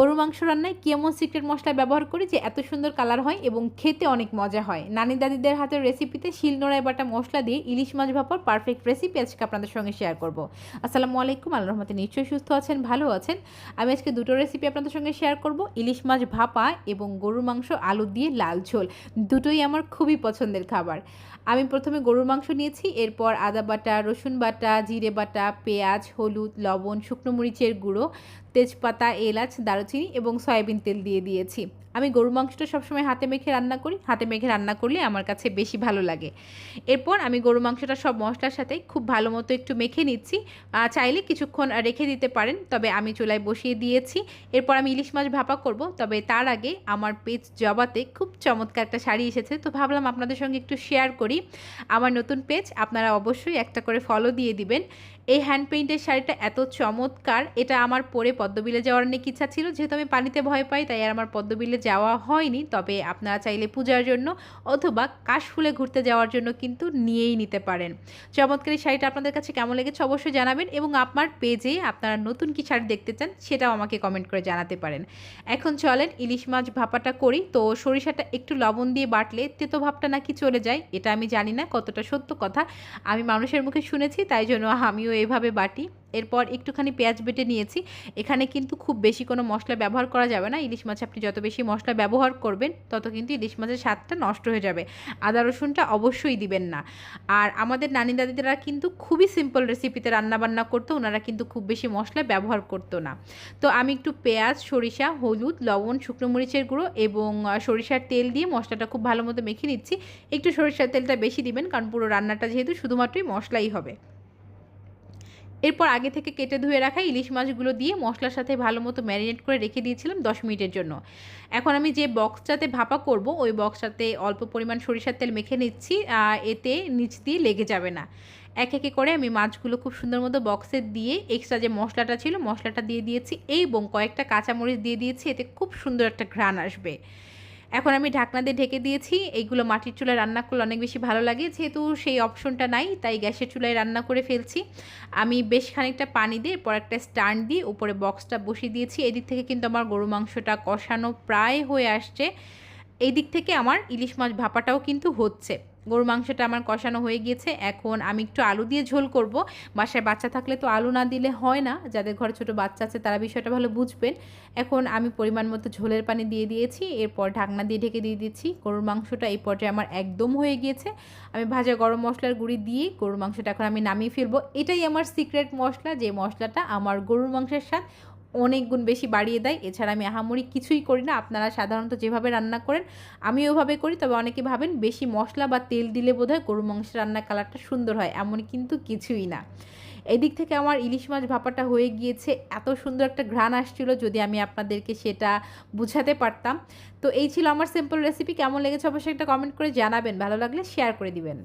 গরুর মাংস রান্নায় কেমন সিক্রেট মশলা ব্যবহার করি যে এত সুন্দর কালার হয় এবং খেতে অনেক মজা হয়? নানি দাদিদের হাতের রেসিপিতে শিলনোড়ায় বাটা মশলা দিয়ে ইলিশ মাছ ভাপার পারফেক্ট রেসিপি আজকে আপনাদের সঙ্গে শেয়ার করব। আসসালামু আলাইকুম আল্লাহ রহমতে নিশ্চয়ই সুস্থ আছেন, ভালো আছেন। আমি আজকে দুটো রেসিপি আপনাদের সঙ্গে শেয়ার করব, ইলিশ মাছ ভাপা এবং গরুর মাংস আলু দিয়ে লাল ঝোল। দুটোই আমার খুবই পছন্দের খাবার। আমি প্রথমে গরুর মাংস নিয়েছি, এরপর আদা বাটা, রসুন বাটা, জিরে বাটা, পেঁয়াজ, হলুদ, লবণ, শুকনো মরিচের গুঁড়ো, তেজপাতা, এলাচ দারুচিনি এবং সয়াবিন তেল দিয়ে দিয়েছি। আমি গরু মাংসটা সবসময় হাতে মেখে রান্না করি, হাতে মেখে রান্না করলে আমার কাছে বেশি ভালো লাগে। এরপর আমি গরু মাংসটা সব মশলার সাথে খুব ভালো মতো একটু মেখে নিচ্ছি। চাইলে কিছুক্ষণ রেখে দিতে পারেন, তবে আমি চুলায় বসিয়ে দিয়েছি। এরপর আমি ইলিশ মাছ ভাপা করব, তবে তার আগে আমার পেজ জবাতে খুব চমৎকার একটা শাড়ি এসেছে, তো ভাবলাম আপনাদের সঙ্গে একটু শেয়ার করি। আমার নতুন পেজ আপনারা অবশ্যই একটা করে ফলো দিয়ে দিবেন। এই হ্যান্ড পেইন্টের শাড়িটা এত চমৎকার, এটা আমার পরে পদ্মবিলে যাওয়ার অনেক ইচ্ছা ছিল। যেহেতু আমি পানিতে ভয় পাই, তাই আর আমার পদ্মবিলে যাওয়া হয়নি। তবে আপনারা চাইলে পূজার জন্য অথবা কাশফুলে ঘুরতে যাওয়ার জন্য কিন্তু নিয়েই নিতে পারেন। চমৎকার এই শাড়িটা আপনাদের কাছে কেমন লেগেছে অবশ্যই জানাবেন এবং আপনার পেজে আপনারা নতুন কি শাড়ি দেখতে চান, সেটাও আমাকে কমেন্ট করে জানাতে পারেন। এখন চলেন ইলিশ মাছ ভাপাটা করি। তো সরিষাটা একটু লবণ দিয়ে বাটলে তেতো ভাবটা নাকি চলে যায়, এটা আমি জানি না কতটা সত্য কথা। আমি মানুষের মুখে শুনেছি, তাই জন্য আমিও এভাবে বাটি, এরপর একটুখানি পেঁয়াজ বেটে নিয়েছি। এখানে কিন্তু খুব বেশি কোনো মশলা ব্যবহার করা যাবে না। ইলিশ মাছ আপনি যত বেশি মশলা ব্যবহার করবেন, তত কিন্তু ইলিশ মাছের স্বাদটা নষ্ট হয়ে যাবে। আদা রসুনটা অবশ্যই দিবেন না। আর আমাদের নানি দাদিরা কিন্তু খুবই সিম্পল রেসিপিতে রান্নাবান্না করতো, ওনারা কিন্তু খুব বেশি মশলা ব্যবহার করতো না। তো আমি একটু পেঁয়াজ, সরিষা, হলুদ, লবণ, শুকনো মরিচের গুঁড়ো এবং সরিষার তেল দিয়ে মশলাটা খুব ভালো মতো মেখে নিচ্ছি। একটু সরিষার তেলটা বেশি দিবেন, কারণ পুরো রান্নাটা যেহেতু শুধুমাত্রই মশলাই হবে। এরপর আগে থেকে কেটে ধুয়ে রাখা ইলিশ মাছগুলো দিয়ে মশলার সাথে ভালো মতো ম্যারিনেট করে রেখে দিয়েছিলাম দশ মিনিটের জন্য। এখন আমি যে বক্সটাতে ভাপা করব, ওই বক্সটাতে অল্প পরিমাণ সরিষার তেল মেখে নিচ্ছি এতে নিচ দিয়ে লেগে যাবে না। এক একে করে আমি মাছগুলো খুব সুন্দর মতো বক্সে দিয়ে এক্সট্রা যে মশলাটা ছিল, মশলাটা দিয়ে দিয়েছি, এবং কয়েকটা কাঁচামরিচ দিয়ে দিয়েছি, এতে খুব সুন্দর একটা ঘ্রাণ আসবে। এখন আমি ঢাকনা দিয়ে ঢেকে দিয়েছি। এইগুলো মাটির চুলায় রান্না করলে অনেক বেশি ভালো লাগে। যেহেতু সেই অপশনটা নাই, তাই গ্যাসের চুলায় রান্না করে ফেলছি। আমি বেশ খানিকটা পানি দিয়ে পর একটা স্ট্যান্ড দিয়ে উপরে বক্সটা বসিয়ে দিয়েছি। এদিক থেকে কিন্তু আমার গরু মাংসটা কষানো প্রায় হয়ে আসছে। এই দিক থেকে আমার ইলিশ মাছ ভাপাটাও কিন্তু হচ্ছে। গরু মাংসটা আমার কষানো হয়ে গিয়েছে। এখন আমি একটু আলু দিয়ে ঝোল করব। বাসায় বাচ্চা থাকলে তো আলু না দিলে হয় না। যাদের ঘরে ছোট বাচ্চা আছে তারা বিষয়টা ভালো বুঝবেন। এখন আমি পরিমাণ মতো ঝোলের পানি দিয়ে দিয়েছি। এরপর ঢাকনা দিয়ে ঢেকে দিয়ে দিচ্ছি। গরুর মাংসটা এই পর্যায়ে আমার একদম হয়ে গিয়েছে। আমি ভাজা গরম মশলার গুঁড়ি দিয়ে গরুর মাংসটা এখন আমি নামিয়ে ফেলব। এটাই আমার সিক্রেট মশলা। যে মশলাটা আমার গরুর মাংসের স্বাদ অনেক গুণ বেশি বাড়িয়ে দেয়। এছাড়া আমি আহামরি কিছুই করি না। আপনারা সাধারণত যেভাবে রান্না করেন, আমি ওভাবে করি। তবে অনেকে ভাবেন বেশি মশলা বা তেল দিলে বোধহয় গরু মাংসের রান্নার কালারটা সুন্দর হয়। এমন কিন্তু কিছুই না। এদিক থেকে আমার ইলিশ মাছ ভাপাটা হয়ে গিয়েছে। এত সুন্দর একটা ঘ্রাণ আসছিল যদি আমি আপনাদেরকে সেটা বুঝাতে পারতাম। তো এই ছিল আমার সিম্পল রেসিপি কেমন লেগেছে অবশ্যই একটা কমেন্ট করে জানাবেন। ভালো লাগলে শেয়ার করে দিবেন।